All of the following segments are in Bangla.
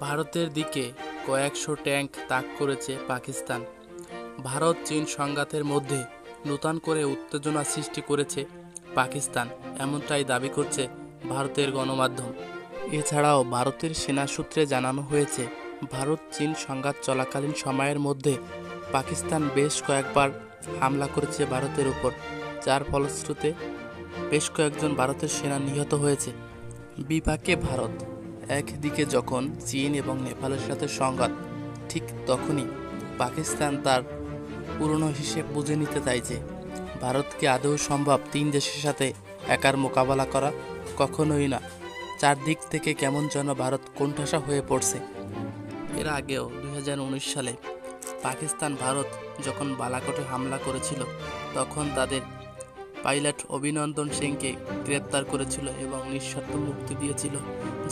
ভারতের দিকে কয়েকশো ট্যাঙ্ক তাক করেছে পাকিস্তান। ভারত চীন সংঘাতের মধ্যে নূতন করে উত্তেজনা সৃষ্টি করেছে পাকিস্তান, এমনটাই দাবি করছে ভারতের গণমাধ্যম। এছাড়াও ভারতের সেনা সূত্রে জানানো হয়েছে, ভারত চীন সংঘাত চলাকালীন সময়ের মধ্যে পাকিস্তান বেশ কয়েকবার হামলা করেছে ভারতের উপর, যার ফলশ্রুতিতে বেশ কয়েকজন ভারতের সেনা নিহত হয়েছে। বিপাকে ভারত একদিকে যখন চীন এবং নেপালের সাথে সংঘাত, ঠিক তখনই পাকিস্তান তার পুরনো হিসেব বুঝে নিতে চাইছে। ভারতকে আদৌ সম্ভব তিন দেশের সাথে একার মোকাবেলা করা? কখনোই না। চারদিক থেকে কেমন যেন ভারত কোণঠাসা হয়ে পড়ছে। এর আগেও দু হাজার উনিশ সালে পাকিস্তান ভারত যখন বালাকোটে হামলা করেছিল, তখন তাদের পাইলট অভিনন্দন সিংকে গ্রেপ্তার করেছিল এবং নিঃশর্ত মুক্তি দিয়েছিল,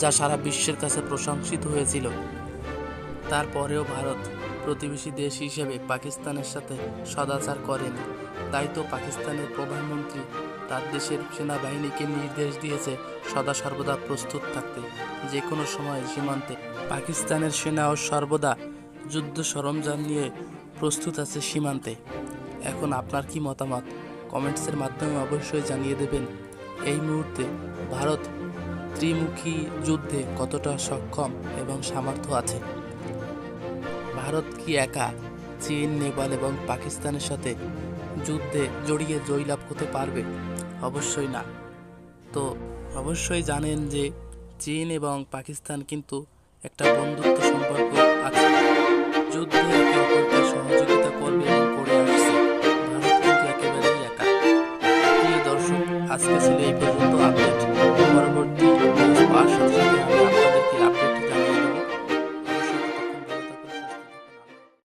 যা সারা বিশ্বের কাছে প্রশংসিত হয়েছিল। তারপরেও ভারত প্রতিবেশী দেশ হিসেবে পাকিস্তানের সাথে সদাচার করেনি। তাই তো পাকিস্তানের প্রধানমন্ত্রী তার দেশের সেনাবাহিনীকে নির্দেশ দিয়েছে সদা সর্বদা প্রস্তুত থাকতে। যে কোনো সময় সীমান্তে পাকিস্তানের সেনাও সর্বদা যুদ্ধ সরঞ্জাম নিয়ে প্রস্তুত আছে সীমান্তে। এখন আপনার কি মতামত? কমেন্টসের মাধ্যমে অবশ্যই জানিয়ে দেবেন, এই মুহূর্তে ভারত ত্রিমুখী যুদ্ধে কতটা সক্ষম এবং সামর্থ্য আছে? ভারত কি একা চীন, নেপাল এবং পাকিস্তানের সাথে যুদ্ধে জড়িয়ে জয়লাভ হতে পারবে? অবশ্যই না। তো অবশ্যই জানেন যে চীন এবং পাকিস্তান কিন্তু একটা বন্ধুত্ব সম্পর্ক আছে। Asquece-lhe,